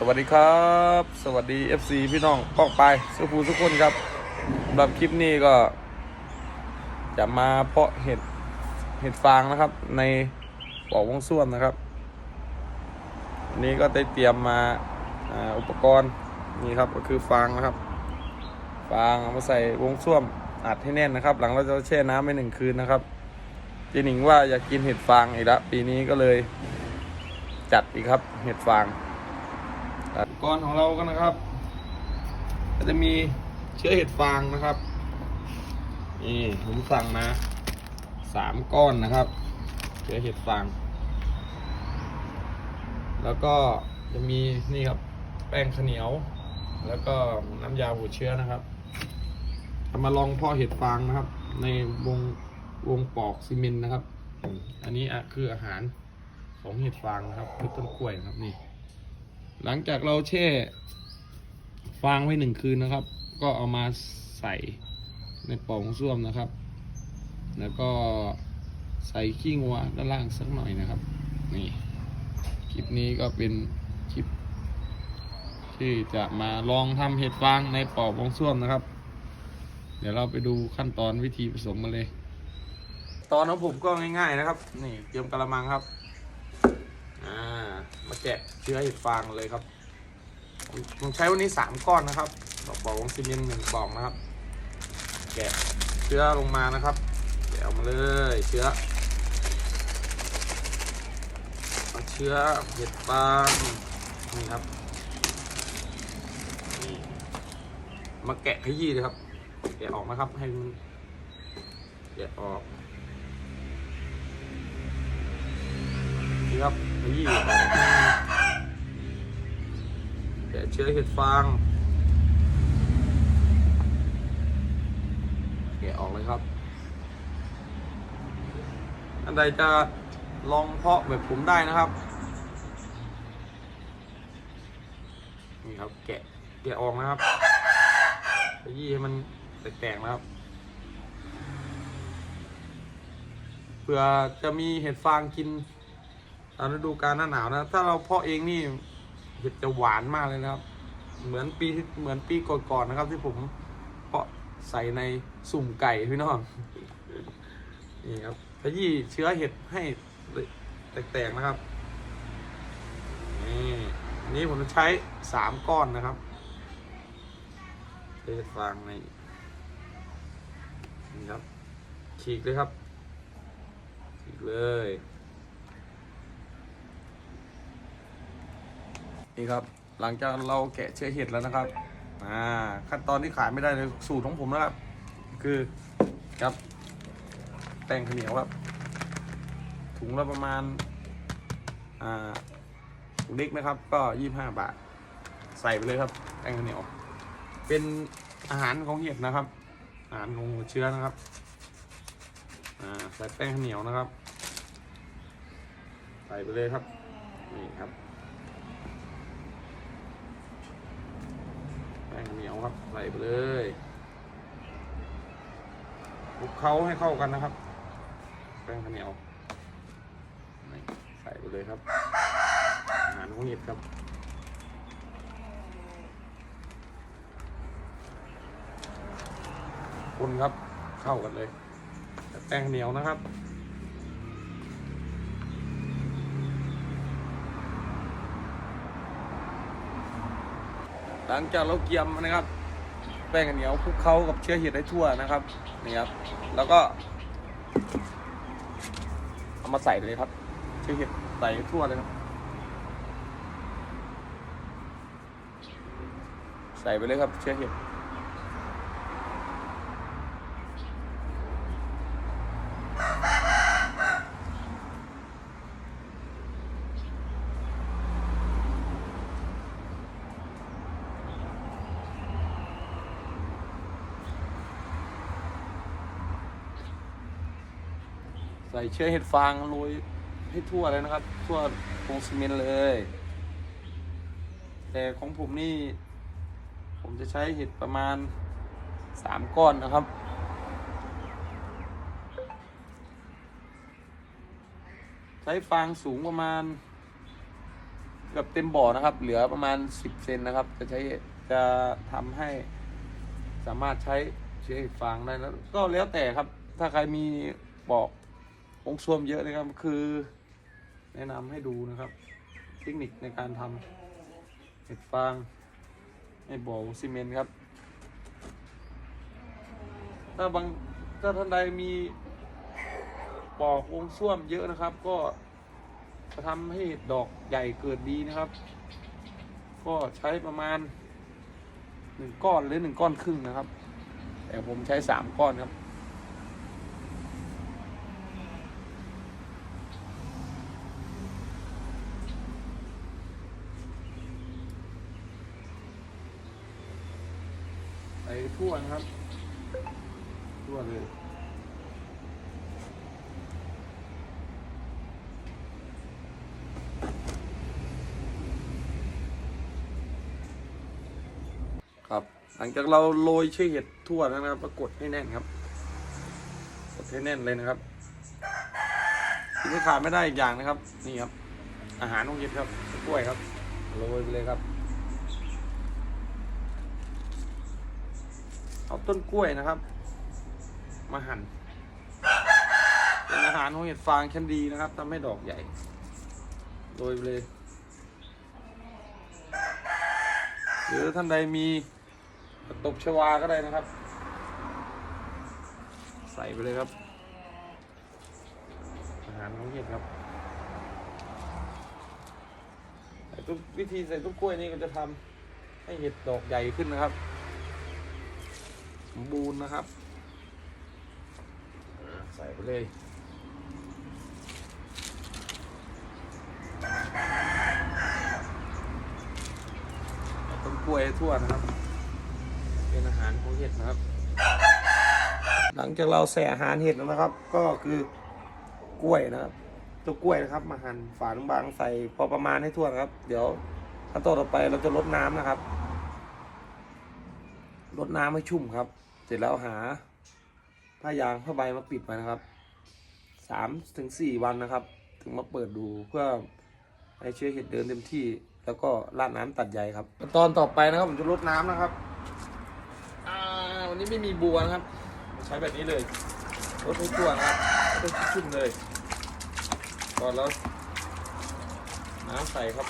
สวัสดีครับ สวัสดี FC พี่น้องป้องไปสุภูทุกคนครับสำหรับคลิปนี้ก็ จะมาเพาะเห็ดเห็ดฟางนะครับ ในปอกวงส่วนนะครับอันนี้ก็ได้เตรียมมาอ,อุปกรณ์นี่ครับก็คือฟางนะครับ ฟางเอามาใส่วงส้วมอัดให้แน่นนะครับ หลังเราจะแช่น้ำไปหนึ่งคืนนะครับเจหนิงว่าอยากกินเห็ดฟางอีกแล้วปีนี้ก็เลยจัดอีกครับ เห็ดฟาง อุปกรณ์ของเราก็นะครับ ก็จะมีเชื้อเห็ดฟางนะครับนี่ผมสั่งมาสามก้อนนะครับ เชื้อเห็ดฟาง แล้วก็จะมีนี่ครับ แป้งข้าวเหนียว แล้วก็น้ำยาหัวเชื้อนะครับเอามาลองเพ่อเห็ดฟางนะครับ ในวงวงปอกซีเมนต์นะครับ อันนี้คืออาหารของเห็ดฟางนะครับคือต้นกล้วยนะครับนี่ หลังจากเราแช่ฟางไว้หนึ่งคืนนะครับ ก็เอามาใส่ในป่องส้วมนะครับ แล้วก็ใส่ขี้งัวด้านล่างสักหน่อยนะครับ นี่คลิปนี้ก็เป็นคลิป ที่จะมาลองทำเห็ดฟางในป่องวงส้วมนะครับ เดี๋ยวเราไปดูขั้นตอนวิธีผสมกันเลย ตอนของผมก็ง่าย ๆนะครับ นี่เตรียมกระมังครับ มาแกะเชื้อเห็ดฟางเลยครับ ผมใช้วันนี้สามก้อนนะครับดอกบอกวงซีเมนต์หนึ่งปล่องนะครับ แกะเชื้อลงมานะครับแกะออกมาเลยเชื้อเอาเชื้อเห็ดฟางนี่ครับนี่มาแกะขยี้เลยครับ แกะออกนะครับให้มันแกะออกนี่ครับ ยี้ออกแกะเชื้อเห็ดฟางแกะออกเลยครับ อันใดจะลองเพาะแบบผมได้นะครับ นี่ครับแกะแกะออกนะครับขยี้ให้มันแตกๆนะครับเพื่อจะมีเห็ดฟางกิน ตอนฤดูกาลหน้าหนาวนะ ถ้าเราเพาะเองนี่เห็ดจะหวานมากเลยนะครับ เหมือนปีเหมือนปีก่อนๆนะครับ ที่ผมเพาะใส่ในสุ่มไก่พี่น้องนี่ครับขยี้เชื้อเห็ดให้แตกๆนะครับนี่นนี้ผมจะใช้สามก้อนนะครับเห็ดฟางในนี่ครับฉีกเลยครับฉีกเลย นี่ครับ หลังจากเราแกะเชื้อเห็ดแล้วนะครับอ่าขั้นตอนที่ขายไม่ได้เลยสูตรของผมนะครับ คือครับแป้งข้าวเหนียวครับ ถุงละประมาณอ่าถุงเล็กนะครับ ก็ยี่ห้าบาท ใส่ไปเลยครับ แป้งข้าวเหนียว เป็นอาหารของเห็ดนะครับ อาหารของหัวเชื้อนะครับอ่าใส่แป้งข้าวเหนียวนะครับ ใส่ไปเลยครับ นี่ครับ แป้งเหนียว ครับใส่ไปเลยคลุกเคล้าให้เข้ากันนะครับ แป้งข้าวเหนียวใส่ไปเลยครับ อาหารของเห็ดครับคนครับเข้ากันเลยแแป้งเหนียวนะครับ หลังจากเราเกียมนะครับ แป้งเหนียวคลุกเคล้ากับเชื้อเห็ดให้ทั่วนะครับนี่ครับ แล้วก็เอามาใส่เลยครับ เชื้อเห็ดใส่ทั่วเลยครับ ใส่ไปเลยครับเชื้อเห็ด ใส่เชื้อเห็ดฟางโรยให้ทั่วเลยนะครับ ทั่วตรงซีเมนต์เลย แต่ของผมนี่ ผมจะใช้เห็ดประมาณสามก้อนนะครับใช้ฟางสูงประมาณก็กือบเต็มบ่อนะครับ เหลือประมาณ 10 เซนนะครับ จะใช้จะทำให้สามารถใช้เชื้อเห็ดฟางได้แล้วก็แล้วแต่ครับ ถ้าใครมีบอกอ งค์ส้วมเยอะนะครับคือ แนะนำให้ดูนะครับ เทคนิคในการทำเห็ดฟางในบ่อซีเมนต์ครับ ถ้าบางถ้าท่านใดมีปอกวงส้วมเยอะนะครับ ก็จะทำให้ดอกใหญ่เกิดดีนะครับ ก็ใช้ประมาณหนึ่งก้อนหรือหนึ่งก้อนครึ่งนะครับ แต่ผมใช้สามก้อนครับ ทั่วนะครับ ทั่วเลยครับ หลังจากเราโรยเชื่อเห็ดทั่วแล้วนะครับก็กดให้แน่นครับ กดให้แน่นเลยนะครับที่ไม่ขาดไม่ได้อีกอย่างนะครับ นี่ครับ อาหารของเห็ดครับกล้วยครับโรยไปเลยครับ เอาต้นกล้วยนะครับ มาหั่นเป็นอาหารของเห็ดฟางชั้นดีนะครับทำให้ดอกใหญ่โรยเลย หรือท่านใดมีตบชวาก็ได้นะครับ ใส่ไปเลยครับ อาหารของเห็ดครับใส่ต้วิธีใส่ต้นกล้วยนี่ก็จะทำให้เห็ดดอกใหญ่ขึ้นนะครับ มบูรณ์นะครับ ใส่ไปเลยต้นกล้วยทั่วนะครับ เป็นอาหารของเห็ดนะครับ หลังจากเราใส่อาหารเห็ดแล้วนะครับ ก็คือกล้วยนะครับ ตัวกล้วยนะครับ มาหั่นฝาบางๆใส่พอประมาณให้ทั่วนะครับ เดี๋ยวขั้นตอนต่อไปเราจะลดน้ำนะครับลดน้ำให้ชุ่มครับ เสร็จแล้วหาผ้ายางผ้าใบมาปิดไว้นะครับสามถึงสี่วันนะครับ ถึงมาเปิดดูเพื่อให้เชื้อเห็ดเดินเต็มที่ แล้วก็ราดน้ำตัดใยครับ ตอนต่อไปนะครับผมจะลดน้ำนะครับวันนี้ไม่มีบัวนะครับ ใช้แบบนี้เลยลดให้ทั่วนะครับชุ่มเลยก่อนแล้วน้ำใส่ครับ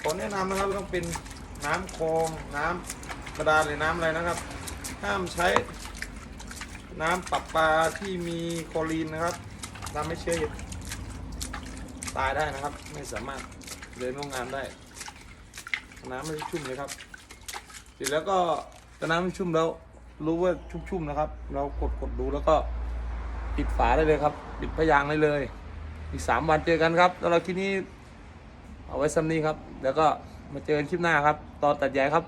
ขอแนะนำนะครับต้องเป็นน้ำคลองน้ำกระดานหรือน้ำอะไรนะครับ ห้ามใช้น้ำปรับปลาที่มีคลอรีนนะครับทำให้เชื้อตายได้นะครับ ไม่สามารถเดินโรงงานได้ น้ำไม่ชุ่มเลยครับเสร็จแล้วก็ถ้าน้ำไม่ชุ่มแล้วรู้ว่าชุ่มๆนะครับ เรากดกดดูแล้วก็ปิดฝาได้เลยครับ ปิดพยางได้เลย อีกสามวันเจอกันครับแล้วเราที่นี้ เอาไว้ซ้ำนี้ครับ แล้วก็มาเจอกันคลิปหน้าครับ ตอนตัดใหญ่ครับ